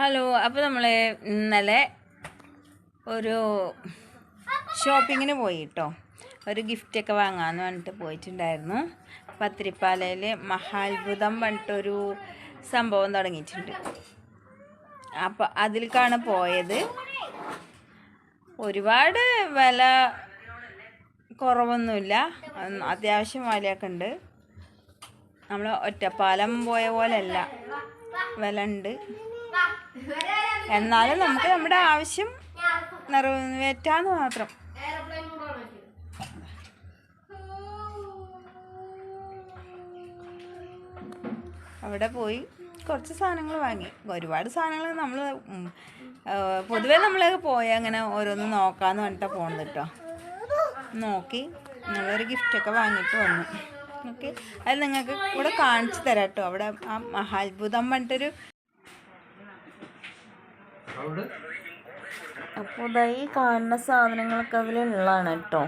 Hello അപ്പോൾ നമ്മൾ ഇന്നലെ ഒരു ഷോപ്പിങ്ങിന് പോയിട്ടോ. ഒരു ഗിഫ്റ്റൊക്കെ വാങ്ങാമെന്ന് പറഞ്ഞിട്ട് പോയിട്ടുണ്ടായിരുന്നു. പത്തിരിപ്പാലയിൽ മഹാത്ഭുതം പറഞ്ഞിട്ടൊരു സംഭവം തുടങ്ങിയിട്ടുണ്ട്. അപ്പോൾ അതിലേക്കാണ് പോയത്. ഒരുപാട് വില കുറവൊന്നുമില്ല. അത്യാവശ്യം വിലയൊക്കെ ഉണ്ട്. നമ്മൾ ഒറ്റപ്പാലം പോയ പോലെയല്ല. വില ഉണ്ട്. എന്നാലും നമുക്ക് നമ്മുടെ ആവശ്യം നിറവേറ്റാന്ന് മാത്രം. അവിടെ പോയി കുറച്ച് സാധനങ്ങൾ വാങ്ങി. ഒരുപാട് സാധനങ്ങൾ നമ്മൾ പൊതുവെ നമ്മൾ പോയി അങ്ങനെ ഓരോന്ന് നോക്കാന്ന് പറഞ്ഞിട്ടാണ് പോണത് കേട്ടോ നോക്കി നമ്മളൊരു ഗിഫ്റ്റൊക്കെ വാങ്ങിയിട്ട് വന്നു. ഓക്കെ. അത് നിങ്ങൾക്ക് കൂടെ കാണിച്ചു തരാം കേട്ടോ അവിടെ ആ മഹാത്ഭുതം പറഞ്ഞിട്ടൊരു അപ്പോൾ ഇതാ ഈ കാണുന്ന സാധനങ്ങളൊക്കെ അതിലുള്ളതാണ് കേട്ടോ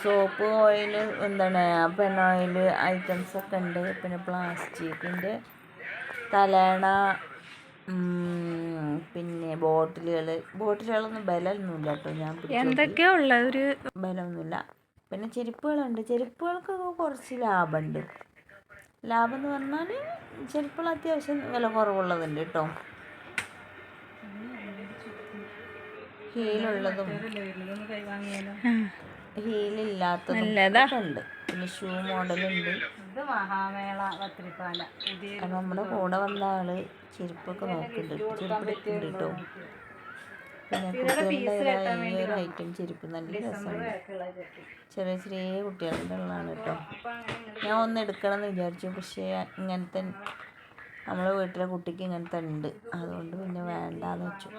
സോപ്പ് ഓയിൽ എന്താണ് പെൻ ഓയിൽ ഐറ്റംസ് ഒക്കെ ഉണ്ട്. പിന്നെ പ്ലാസ്റ്റിക്കിന്റെ തലേണ പിന്നെ ബോട്ടിലുകൾ ബോട്ടിലുകളൊന്നും ബലമൊന്നുമില്ല കേട്ടോ ഞാൻ. എന്തൊക്കെയാ ഉള്ള? ഒരു ബലമൊന്നുമില്ല. പിന്നെ ചെരുപ്പുകളുണ്ട്. ചെരുപ്പുകൾക്കൊക്കെ കുറച്ച് ലാഭമുണ്ട്. ലാഭം എന്ന് പറഞ്ഞാൽ ചെരുപ്പുകൾ അത്യാവശ്യം വില കുറവുള്ളതുണ്ട് കേട്ടോ ഹീലുള്ളതും ഹീലില്ലാത്തതും ഉണ്ട്. പിന്നെ ഷൂ മോഡലുണ്ട്. ഇത് മഹാമേള പത്രിപ്പാല. പുതിയ നമ്മുടെ കൂടെ വന്ന ആൾ ചെരുപ്പൊക്കെ നോക്കുന്നുണ്ട് ചെരുപ്പ് എടുക്കുന്നുണ്ട് കേട്ടോ പിന്നെ കുട്ടികളുടെ ഈ ഒരു ഐറ്റം ചെരുപ്പ് നല്ല രസമാണ്. ചെറിയ ചെറിയ കുട്ടികളുടെ ഉള്ളതാണ് കേട്ടോ. ഞാൻ ഒന്ന് എടുക്കണം എന്ന് വിചാരിച്ചു. പക്ഷേ ഇങ്ങനത്തെ നമ്മളെ വീട്ടിലെ കുട്ടിക്ക് ഇങ്ങനത്തെ ഉണ്ട്. അതുകൊണ്ട് പിന്നെ വേണ്ടാന്ന് വെച്ചു.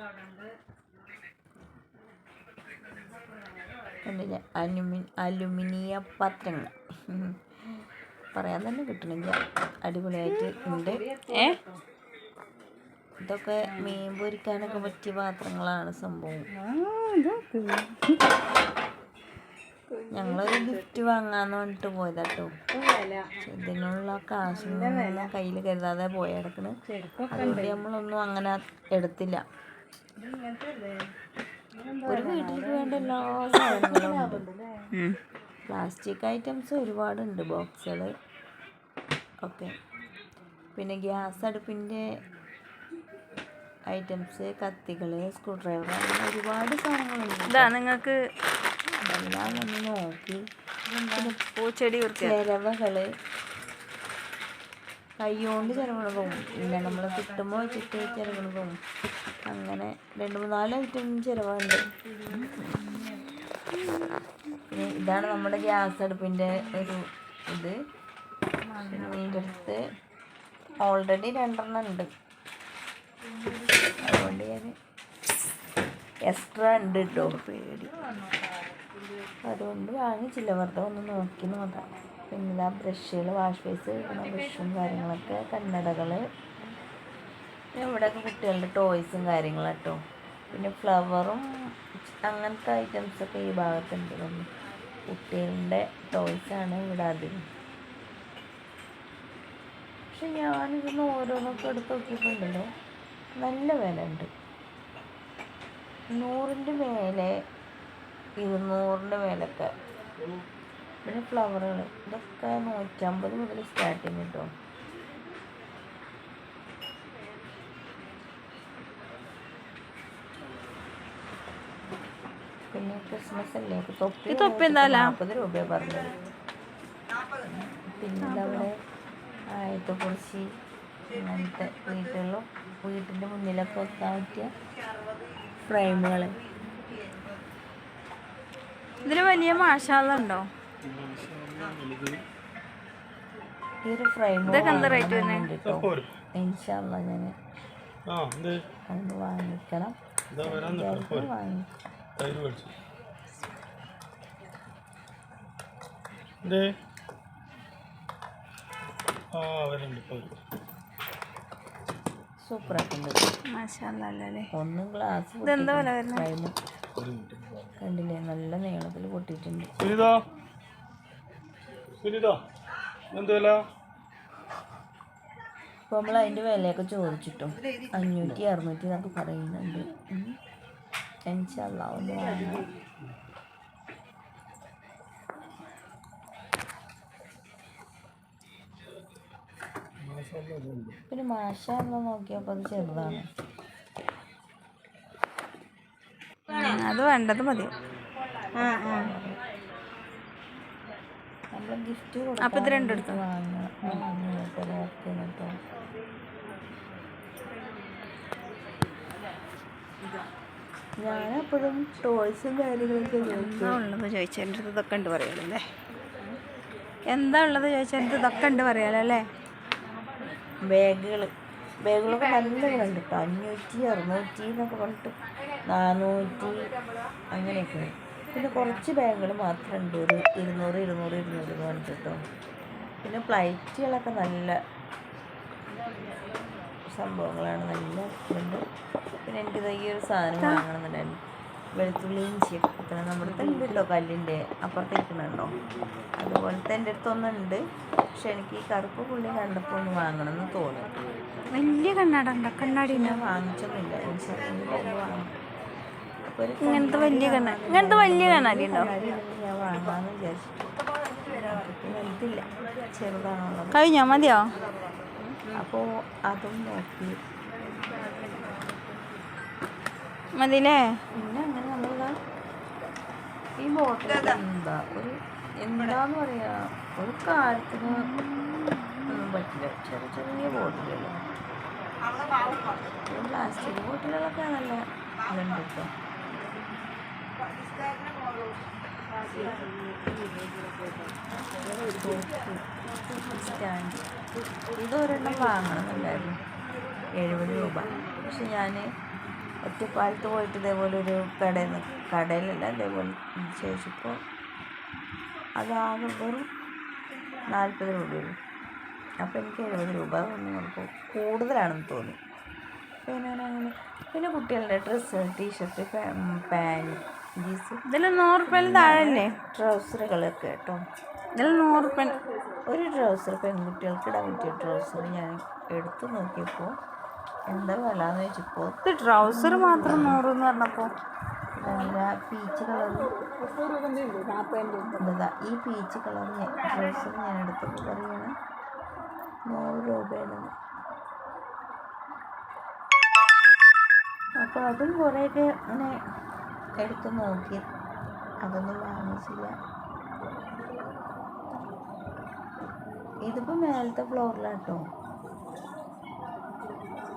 കണ്ടില്ലേ? അലുമി അലുമിനിയ പാത്രങ്ങൾ. പറയാൻ തന്നെ കിട്ടണില്ല. അടിപൊളിയായിട്ട് ഉണ്ട്. ഏ? ഇതൊക്കെ മീൻ പൊരിക്കാനൊക്കെ പറ്റിയ പാത്രങ്ങളാണ് സംഭവം. ഞങ്ങളൊരു ഗിഫ്റ്റ് വാങ്ങാന്ന് പറഞ്ഞിട്ട് പോയതാട്ടോ. ഇതിനുള്ള കാശൊന്നും കയ്യിൽ കരുതാതെ പോയ കിടക്കണ്. അതുകൊണ്ട് നമ്മളൊന്നും അങ്ങനെ എടുത്തില്ല. ഒരു വീട്ടിലേക്ക് വേണ്ട എല്ലാ സാധനങ്ങളും ഉണ്ട്. പ്ലാസ്റ്റിക് ഐറ്റംസ് ഒരുപാടുണ്ട് ബോക്സുകൾ ഓക്കെ പിന്നെ ഗ്യാസ് അടുപ്പിന്റെ ഐറ്റംസ് കത്തികൾ സ്ക്രൂ ഡ്രൈവർ അങ്ങനെ ഒരുപാട് സാധനങ്ങളുണ്ട്. ഇതാ നിങ്ങൾക്ക് എല്ലാം ഒന്ന് നോക്കി. പൂച്ചെടി ചിലവകൾ കൈ കൊണ്ട് ചിലവണ പോകും പിന്നെ നമ്മൾ കിട്ടുമ്പോൾ വെച്ചിട്ട് ചിരവണതും അങ്ങനെ രണ്ട് മൂന്നാൽ ഐറ്റം ചിലവുണ്ട് ഇതാണ് നമ്മുടെ ഗ്യാസ് അടുപ്പിന്റെ ഒരു ഇത്. ഇതിന്റെ ഓൾറെഡി രണ്ടെണ്ണം ഉണ്ട്. അതുകൊണ്ട് ഞാൻ എക്സ്ട്രാ ഉണ്ട് കേട്ടോ പേടി. അതുകൊണ്ട് വാങ്ങിച്ചില്ല വെറുതെ ഒന്ന് നോക്കി നോക്കാം. പിന്നെ ബ്രഷുകൾ വാഷ് ബേസ് ബ്രഷും കാര്യങ്ങളൊക്കെ കണ്ണടകൾ ഇവിടെയൊക്കെ കുട്ടികളുടെ ടോയ്സും കാര്യങ്ങളും കേട്ടോ പിന്നെ ഫ്ലവറും അങ്ങനത്തെ ഐറ്റംസൊക്കെ ഈ ഭാഗത്തുണ്ട്. തോന്നുന്നു കുട്ടികളുടെ ടോയ്സാണ് ഇവിടെ അധികം പക്ഷെ ഞാനിതൊന്ന് ഓരോന്നൊക്കെ എടുത്ത് നോക്കിയിട്ടുണ്ടല്ലോ. നല്ല വില ഉണ്ട് നൂറിന്റെ മേലെ ഇരുന്നൂറിന്റെ മേലൊക്കെ. പിന്നെ ഫ്ലവറുകൾ ഇതൊക്കെ നൂറ്റമ്പത് മുതൽ സ്റ്റാർട്ടിങ് കിട്ടും. പിന്നെ ക്രിസ്മസ് അല്ലേ? തൊപ്പി തൊപ്പി എന്താ വില? നാൽപ്പത് രൂപയാണ് പറഞ്ഞത്. പിന്നെ ഇതവിടെ ആയത്തെക്കുറിച്ച് അങ്ങനത്തെ വീട്ടുകളും വീട്ടിന്റെ മുന്നിലൊക്കെ വെക്കാൻ പറ്റിയ ഫ്രെയിമുകൾ ഇതിന് വലിയ മാഷാളുണ്ടോ ഈ ഒരു ഫ്രെയിം ഇൻഷാല്ല ഞാൻ അത് വാങ്ങിക്കണം. തൈര് മേടിച്ചു. എന്തേ ആ വരുന്നുണ്ട് ഇപ്പോൾ വരും. സൂപ്പറായിട്ടുണ്ട് മാഷാല അല്ലേ? ഒന്ന് ഗ്ലാസ് കണ്ടില്ലേ? നല്ല നീളത്തിൽ പൊട്ടിയിട്ടുണ്ട്. സുനിത. സുനിത എന്ത് വില? അപ്പോൾ നമ്മൾ അതിന്റെ വിലയൊക്കെ ചോദിച്ചിട്ടോ അഞ്ഞൂറ്റി അറുന്നൂറ്റി എന്നൊക്കെ പറയുന്നുണ്ട്. എനിച്ചല്ല ഒന്ന് വാങ്ങാം പിന്നെ മാഷ എന്ന് നോക്കിയപ്പോൾ അത് ചെറുതാണ് അത് വേണ്ടത് മതി നമ്മൾ അപ്പോൾ ഇത് രണ്ടും എടുത്തോ? കേട്ടോ ഞാനെപ്പോഴും ടോയ്സും കാര്യങ്ങളൊക്കെ എന്താ ഉള്ളത് ചോദിച്ചാൽ എന്റെ അടുത്ത് ഇതൊക്കെ ഉണ്ട് പറയാലല്ലേ? എന്താ ഉള്ളത് ചോദിച്ചാൽ എന്റെ ഇതൊക്കെ ഉണ്ട് പറയാലല്ലേ? ബാഗുകൾ ബാഗുകളൊക്കെ നല്ല ഉണ്ട് കേട്ടോ അഞ്ഞൂറ്റി അറുന്നൂറ്റി എന്നൊക്കെ പറഞ്ഞിട്ട് നാനൂറ്റി അങ്ങനെയൊക്കെ. പിന്നെ കുറച്ച് ബാഗുകൾ മാത്രമുണ്ട്. ഒരു ഇരുന്നൂറ് ഇരുന്നൂറ് ഇരുന്നൂറ് എന്ന് പറഞ്ഞിട്ട് കേട്ടോ പിന്നെ ഫ്ലൈറ്റുകളൊക്കെ നല്ല സംഭവങ്ങളാണ്. നല്ല ഉണ്ട് പിന്നെ എനിക്ക് ദാ ഈ ഒരു സാധനം വാങ്ങണമെന്നുണ്ടായിരുന്നു. വെളുത്തുള്ളിയും ഇഞ്ചിയൊക്കെ നമ്മുടെ അടുത്ത് ഉണ്ട് കേട്ടോ കല്ലിന്റെ അപ്പുറത്ത് ഇരിക്കുന്നുണ്ടോ അതുപോലത്തെ എന്റെ അടുത്തൊന്നുണ്ട് പക്ഷെ എനിക്ക് ഈ കറുപ്പ് പുള്ളി കണ്ടപ്പോൾ ഒന്ന് വാങ്ങണം എന്ന് തോന്നി വലിയ കണ്ണാട ഉണ്ടോ കണ്ണാടി ഞാൻ വാങ്ങിച്ചൊന്നുമില്ല ഇങ്ങനത്തെ വലിയ കണ്ണാടി ഇങ്ങനത്തെ വലിയ കണ്ണാടി ഉണ്ടോ ഞാൻ വാങ്ങാമെന്ന് വിചാരിച്ചു ഇതില്ല ചെറുതാണുള്ളത്. കഴിഞ്ഞോ? മതിയോ? അപ്പോൾ അതും നോക്കി. മതിയില്ലേ പിന്നെ അങ്ങനെ നമ്മളതാ ഈ ബോട്ടിൽ എന്താ? ഒരു എന്താന്ന് പറയാ? ഒരു കാര്യത്തിന് ഒന്നും പറ്റില്ല. ചെറിയ ചെറിയ ബോട്ടിലുകൾ പ്ലാസ്റ്റിക് ബോട്ടിലുകളൊക്കെ നല്ല ഇതുണ്ട് കേട്ടോ സ്റ്റാൻഡ്. ഇതൊരെണ്ണം വാങ്ങണമെന്നുണ്ടായിരുന്നു. എഴുപത് രൂപ. പക്ഷെ ഞാൻ ഒറ്റപ്പാലത്ത് പോയിട്ട് ഇതേപോലെ ഒരു കടയിൽ നിന്ന് കടയിലല്ല ഇതേപോലെ ചോദിച്ചപ്പോൾ അതാകെ വെറും നാൽപ്പത് രൂപയുള്ളൂ അപ്പോൾ എനിക്ക് എഴുപത് രൂപ തോന്നി നമുക്ക് കൂടുതലാണെന്ന് തോന്നി. പിന്നെ അങ്ങനെ പിന്നെ കുട്ടികളുടെ ഡ്രസ്സ് ടീഷർട്ട് പാന്റ് ജീൻസ് ഇതിൽ നൂറ് റുപ്യയിൽ താഴല്ലേ ട്രൗസറുകളൊക്കെ കേട്ടോ. ഇതിൽ നൂറ് റുപ്യ ഒരു ട്രൗസർ പെൺകുട്ടികൾക്ക് ഇടാൻ പറ്റിയ ട്രൗസർ ഞാൻ എടുത്തു നോക്കിയപ്പോൾ എന്താ വില എന്ന് വെച്ചപ്പോൾ ഇത് ട്രൗസർ മാത്രം നൂറ് എന്ന് പറഞ്ഞപ്പോൾ നല്ല പീച്ച് കളർ എന്താ ഈ പീച്ച് കളർ ഡ്രസ് ഞാൻ എടുത്തപ്പോൾ പറയുന്നത് നൂറ് രൂപയാണ്. അപ്പോൾ അതും കുറേയൊക്കെ അങ്ങനെ എടുത്ത് നോക്കി. അതൊന്നും വാങ്ങിച്ചില്ല. ഇതിപ്പോൾ മേലത്തെ ഫ്ലോറിലാട്ടോ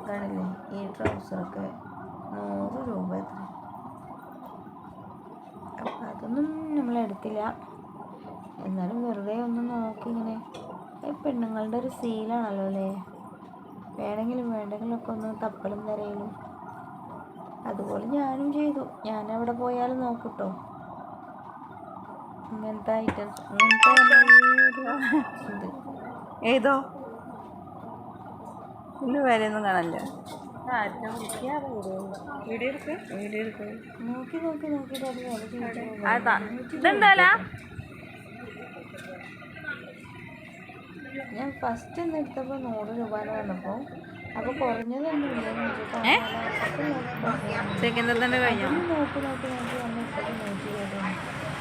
കാണില്ലേ ഈ ട്രൗസറൊക്കെ നൂറ് രൂപ എത്ര അപ്പം അതൊന്നും നമ്മൾ എടുത്തില്ല. എന്നാലും വെറുതെ ഒന്ന് നോക്കി ഇങ്ങനെ. ഈ പെണ്ണുങ്ങളുടെ ഒരു സീലാണല്ലോ അല്ലേ? വേണമെങ്കിലും വേണ്ടെങ്കിലൊക്കെ ഒന്ന് തപ്പലും തരയിലും അതുപോലെ ഞാനും ചെയ്തു. ഞാൻ എവിടെ പോയാലും നോക്കിട്ടോ. ഇങ്ങനത്തെ ഐറ്റംസ് ഇത്. ഏതോ? ഇതിന്റെ വിലയൊന്നും കാണില്ല ഇതെന്താ ഞാൻ ഫസ്റ്റ് ഒന്ന് എടുത്തപ്പോൾ നൂറ് രൂപ എന്ന് അപ്പൊ അപ്പോൾ കുറഞ്ഞതൊന്നും ഇല്ലെന്ന് വെച്ചിട്ട് സെക്കൻഡ് തന്നെ കഴിഞ്ഞോ? നോക്കി നോക്കി നോക്കി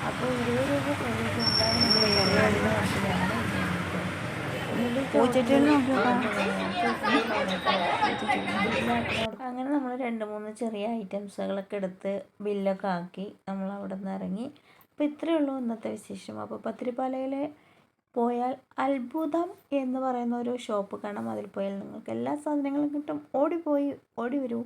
അപ്പോൾ ഇരുപത് രൂപ എന്താണ് നമ്മൾ ഇരുപത് രൂപ ഞാൻ അങ്ങനെ നമ്മൾ രണ്ട് മൂന്ന് ചെറിയ ഐറ്റംസുകളൊക്കെ എടുത്ത് ബില്ലൊക്കെ ആക്കി നമ്മൾ അവിടെ നിന്ന് ഇറങ്ങി. അപ്പോൾ ഇത്രയേ ഉള്ളൂ ഇന്നത്തെ വിശേഷം. അപ്പോൾ പത്തിരിപ്പാലയിൽ പോയാൽ അത്ഭുതം എന്ന് പറയുന്ന ഒരു ഷോപ്പ് കാണാം. അതിൽ പോയാൽ നിങ്ങൾക്ക് എല്ലാ സാധനങ്ങളും കിട്ടും. ഓടിപ്പോയി ഓടി വരൂ.